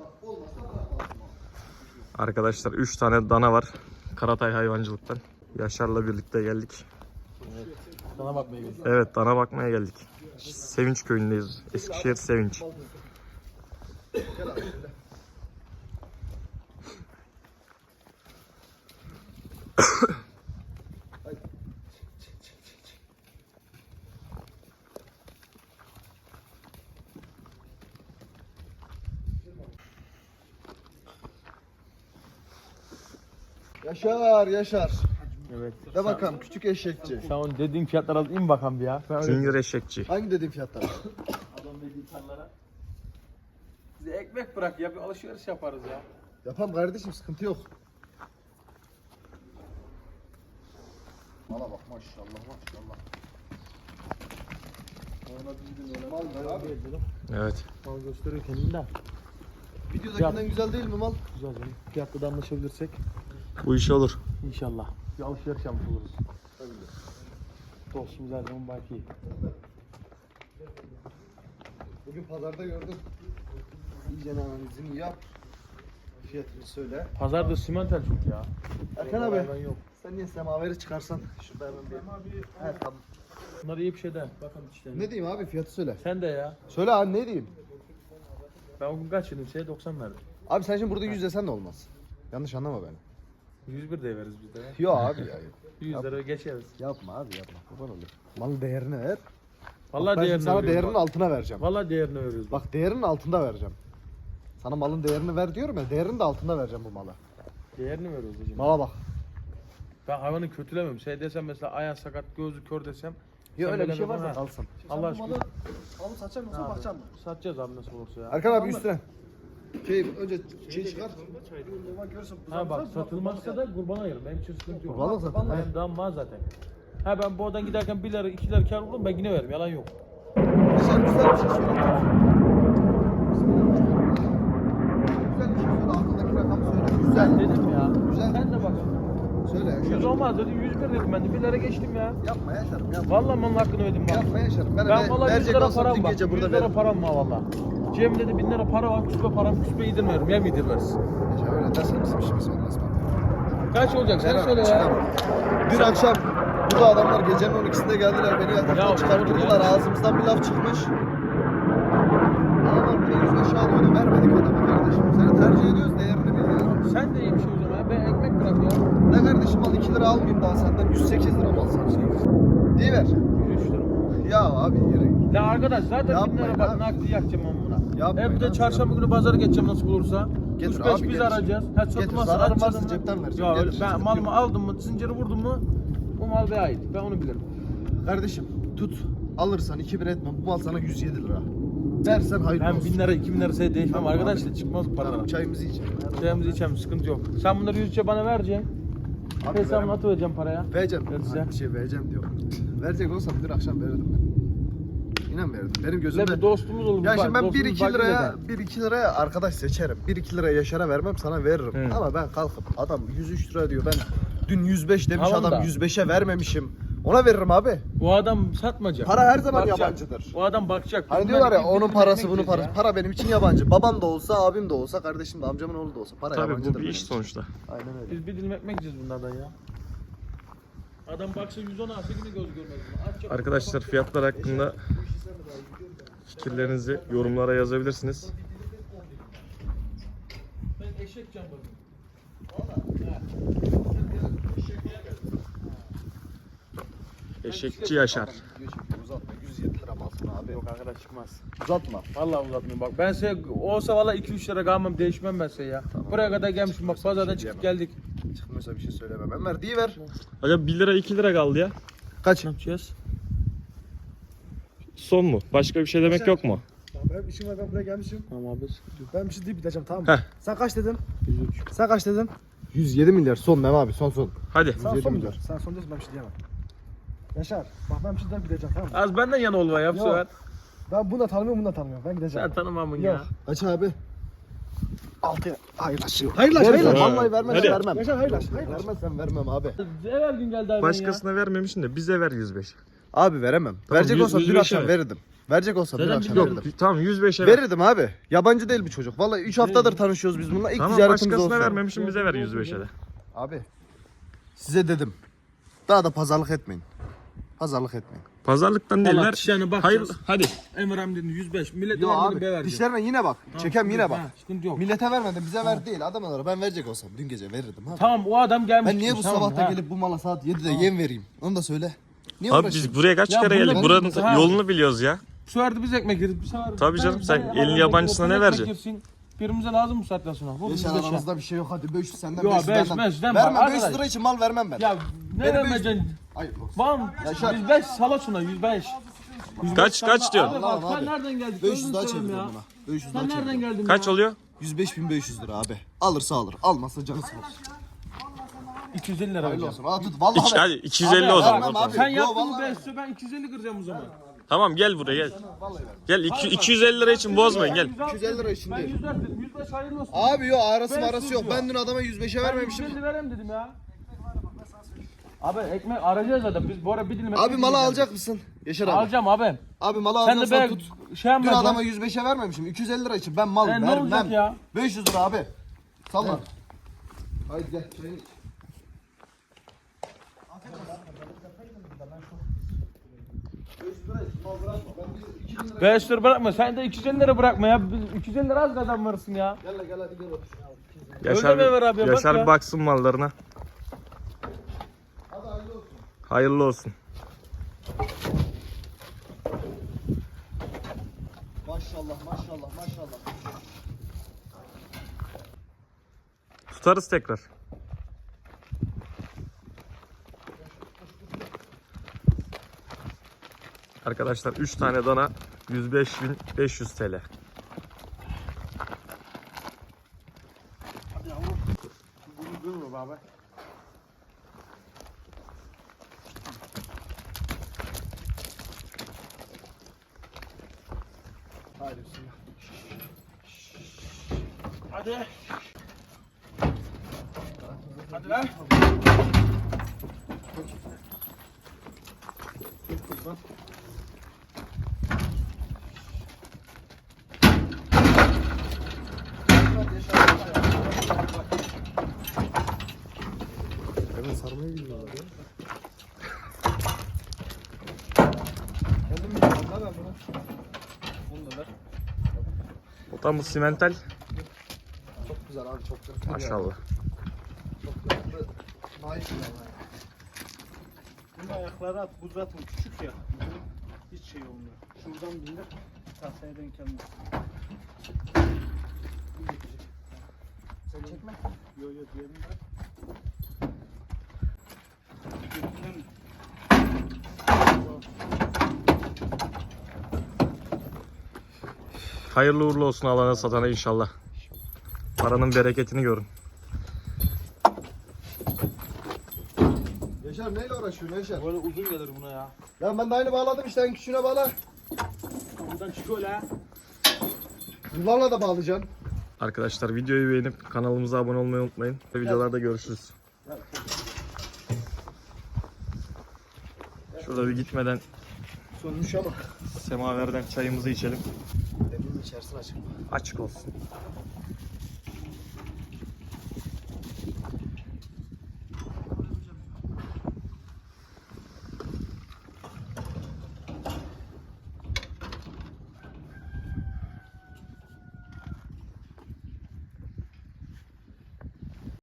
bak. Olmazsa. Arkadaşlar 3 tane dana var. Karatay hayvancılıktan. Yaşar'la birlikte geldik. Sana bakmaya geldim. Evet dana bakmaya geldik. Sevinç köyündeyiz. Eskişehir Sevinç. Yaşar yaşar. Evet. De bakalım küçük eşekçi. Sen onun dediğin fiyatlara in bakalım bir ya. Ben öyle Junior eşekçi. Hangi dediğin fiyatlar? adam dediğin insanlara. Bize ekmek bırak ya bir alışveriş yaparız ya. Yapam kardeşim sıkıntı yok. Mala bak maşallah maşallah. Ona düzgün öyle mal ver abi. Evet. Mal gösteriyor kendini de. Videodakinden güzel değil mi mal? Güzel canım. Fiyatta da anlaşabilirsek Bu iş olur. inşallah. Bir alışveriş yapmış oluruz. Dostumuz her zaman belki. Bugün pazarda gördüm. İyice analizini yap. Fiyatını söyle. Pazarda simental çok ya. Erkan abi yok. sen niye semaveri çıkarsan? Şurada hemen bir. He tamam. Bunlar iyi bir şey de. Bakalım işte. Ne diyeyim abi fiyatı söyle. Sen de ya. Söyle abi ne diyeyim? Ben o gün kaç dedim şeye 90 verdim. Abi sen şimdi burada 100 desen de olmaz. Yanlış anlama beni. 101 de veririz biz de. Yok abi ya. 100 lira geçeriz. Yapma abi yapma. Kurban olayım. Malın değerini ver. Vallahi ben değerini sana değerinin bak. altına vereceğim. Vallahi değerini veriyoruz bak. Bak değerinin altında vereceğim. Sana malın değerini ver diyorum ya değerinin de altında vereceğim bu mala. Değerini veriyoruz hocam. Mala bak. Ben hayvanı kötülemiyorum. Şey desem mesela ayağı sakat, gözü kör desem. Ya öyle bir şey varsa kalsın. Allah aşkına. Alıp satacak mısın bakacak mı? Satacağız abi nasıl olursa ya. Erkan abi üstüne. Şey önce şey çıkar. Ha bak satılmazsa da kurban ayırın. Benim için sıkıntı yok. Kurbanlık zaten. Benim dam var zaten. Ha ben bu oradan giderken 1 lira 2 lira kar bulurum ben yine veririm yalan yok. Sen güzel bir şey söyle. Güzel bir şey söyle. Aklındaki rakamı söyle. Güzel. Dedim ya. Güzel. Sen de bak. Söyle 100 Yaşar. olmaz dedi 101 dedim ben de 1 lira geçtim ya. Yapma Yaşar'ım yapma. Vallahi malın hakkını ödedim bak. Yapma Yaşar'ım. Ben, Ben valla 100 verecek lira param var. gece 100 burada lira param var valla. Cem'de de 1000 lira para var. Küspe param küspe yedirmiyorum. Yem yedirmez. Yaşar öyle dersen bizim işimiz olmaz. Kaç olacak sen söyle ya. çıkamam. Dün akşam burada adamlar gecenin 12'sinde geldiler beni yataktan Ya, çıkarttırdılar. ya. Ağzımızdan bir laf çıkmış. Adamlar burada yüz beş alıyordu. Vermedik adamı kardeşim. Seni tercih ediyoruz değerini bilmiyorum. Sen de iyi bir şey o zaman ya. Ben ekmek bırak ya. Ne kardeşim al 2 lira almayayım daha senden. 108 lira mal sana şey. Diyiver. 103 lira. Ya abi yere. Ya arkadaş zaten 1000 Yapmayın lira bak abi. nakdi yakacağım buna. Yapmayın Hep de abi, çarşamba günü pazara geçeceğim nasıl olursa. Getir 3-5 abi, biz getir. arayacağız. Ha Getir, varsa mı? cepten vereceğim, Ya getir. ben malımı aldım mı, zinciri vurdum mu bu mal bana ait. Ben onu bilirim. Kardeşim tut. Alırsan 2 bir etme. Bu mal sana 107 lira. Versen hayırlı Ben olsun. 1000 lira 2000 lira size değişmem Tamam arkadaşlar abi. çıkmaz paralar. Tamam, çayımızı içelim. Çayımızı içelim sıkıntı yok. Sen bunları yüzce bana vereceksin. Abi Hesabını veremem. atıvereceğim paraya. Vereceğim. Vereceğim. Bir şey vereceğim diyor. Verecek olsam dün akşam verirdim ben. İnan verirdim. Benim Ne gözümde... bu dostumuz olur. Ya şimdi ben dostumuz 1-2 fark liraya eder. 1-2 liraya arkadaş seçerim. 1-2 liraya Yaşar'a vermem sana veririm. Hı. Ama ben kalkıp adam 103 lira diyor. Ben dün 105 demiş Tamam adam da. 105'e vermemişim. Ona veririm abi. Bu adam satmayacak. Para her zaman Bakacak. yabancıdır. O adam bakacak. Hani diyorlar ya onun parası bunun parası. Para benim için yabancı. Babam da olsa, abim de olsa, kardeşim de, amcamın oğlu da olsa. Para Tabii yabancıdır bu bir iş için. sonuçta. Aynen öyle. Biz bir dilim ekmek yiyeceğiz bunlardan ya. Adam baksa 110 alsa yine göz görmez Arkadaşlar fiyatlar hakkında fikirlerinizi yorumlara yazabilirsiniz. Ben eşek cambazım. Eşekçi Yaşar. Uzatma 107 lira abi. Yok arkadaş çıkmaz. Uzatma. Vallahi uzatmıyorum bak. Ben size olsa vallahi 2-3 lira kalmam değişmem ben size ya. Buraya kadar gelmişim bak pazardan çıkıp geldik. Çıkmıyorsa bir şey söylemem. Ömer ver. Acaba 1 lira 2 lira kaldı ya. Kaç? Ne yapacağız? Son mu? Başka bir şey demek yok mu? Ya benim işim var ben buraya gelmişim. Tamam abi sıkıntı yok. Ben bir şey deyip gideceğim tamam Heh. mı? Sen kaç dedin? 103. Sen kaç dedin? 107 milyar son Mem abi son son. Hadi. Sen 107 son mu milyar. diyorsun? Sen son diyorsun ben bir şey diyemem. Yaşar bak ben bir şey deyip gideceğim tamam mı? Az benden yana olma ya bu Yok. sefer. Ben bunu da tanımıyorum bunu da tanımıyorum. Ben gideceğim. Sen tanımamın ya. Yok. Kaç abi? 6 hayırlaşıyor. Hayırlaş Vermem. hayırlaş. Vallahi vermezsen Hadi. vermem. Yaşar hayırlaş. hayırlaş. Vermezsen vermem abi. Evvel gün geldi abi ya. Başkasına vermemişsin de bize ver 105. Abi veremem. Tamam, Verecek yüz- olsam yüz dün beşe akşam ver. verirdim. Verecek olsam bir Zaten akşam yok. verirdim. Tamam 105'e ver. Verirdim abi. Yabancı değil bu çocuk. Vallahi 3 haftadır tanışıyoruz biz bununla. İlk Tamam ticaretimiz başkasına olsun. vermemişim bize ver 105'e de. Abi. Size dedim. Daha da pazarlık etmeyin. Pazarlık etmeyin. Pazarlıktan Valla değiller. dişlerine Hayır bakacağız. hadi. Emir Hamdi'nin 105. Millet Yo abi dişlerine yine bak. Çekem yine bak. Ha, sıkıntı yok. Millete vermedim bize ver değil adam olarak ben verecek olsam dün gece verirdim ha. Tamam o adam gelmiş. Ben niye bu tamam, sabah da ha. gelip bu mala saat 7'de yem vereyim? Onu da söyle. Niye Abi uğraşayım? biz buraya kaç Ya kere geldik? ben- Buranın Ha. yolunu biliyoruz ya. Bu sefer de biz ekmek yeriz. Bu sefer Tabii canım, sen elin yabancısına ne vereceksin? Birimize lazım bu saatten sonra. Bu aramızda bir şey yok hadi 500 senden Yo, 500 beş, benden. beşten Vermem var, 500 lira arkadaş. için mal vermem ben. Ya olsun. Bam. Yaşar. 105 sala şuna 105. 105 Kaç- salla. kaç diyorsun? Abi bak Allah'ım sen abi. nereden geldin? 500 daha seveyim çevir ya. buna. 500 daha Sen nereden geldin Kaç ya? oluyor? 105.500 lira abi. Alırsa alır. Almazsa canı sağ olsun. 250 lira Hayırlı vereceğim. olsun. Aa tut vallahi. İki, hadi 250 o zaman. vermem abi. Sen Yo, yaptın mı vallahi. 500 ben 250 kıracağım o zaman. Tamam gel buraya gel. Gel iki- 250 lira için bozmayın gel. 250 lira için Ben değil. 104 dedim. 105 hayırlı olsun. Abi yo arası Ben marası yok. Ben dün adama 105'e Ben vermemişim. 150 vereyim dedim ya. Abi ekmek arayacağız zaten. Biz bu ara bir dilim ekmek Abi malı yiyeceğiz. alacak mısın? Yaşar abi. Alacağım abi. Abi malı Sen de alacaksan be tut. şey Dün yapma. adama 105'e vermemişim. 250 lira için ben mal E, ne vermem. olacak ya? 500 lira abi. Salla. Haydi gel. çayını iç. 500 lira bırakma. Ben bir 2000 lira. 5 lira bırakma. Sen de 250 lira bırakma ya. Biz 250 lira az kadar varsın ya. Gel la, gel hadi gel otur. Yaşar, Öyle mi Ömer abi ya? Bak Yaşar ya. bir baksın mallarına. Hadi hayırlı olsun. Hayırlı olsun. Maşallah maşallah maşallah. Tutarız tekrar. Arkadaşlar 3 tane dana 105.500 TL. Haydi bismillah. Hadi. Hadi lan. Hemen sarmayı bilmiyorlar ya. Kendim biliyorum lan ben bunu. Bunu da ver. Bu simental. Çok güzel abi çok güzel. Maşallah. Çok güzel. Bir hayvan. Bunun ayakları at, bu zaten küçük ya. Hiç şey olmuyor. Şuradan bindir, tahtaya denk gelmez. Sen çekme. Yo yo diğerini ver. Götünden mi? Hayırlı uğurlu olsun alana satana inşallah. Paranın bereketini görün. Yaşar neyle uğraşıyorsun Yaşar? Böyle uzun gelir buna ya. Ya ben de aynı bağladım işte en küçüğüne bağla. Buradan çıkıyor la. Bunlarla da bağlayacaksın. Arkadaşlar videoyu beğenip kanalımıza abone olmayı unutmayın. Videolarda görüşürüz. Şurada bir gitmeden Sönmüş ama. semaverden çayımızı içelim. İçerisine açık. Açık olsun.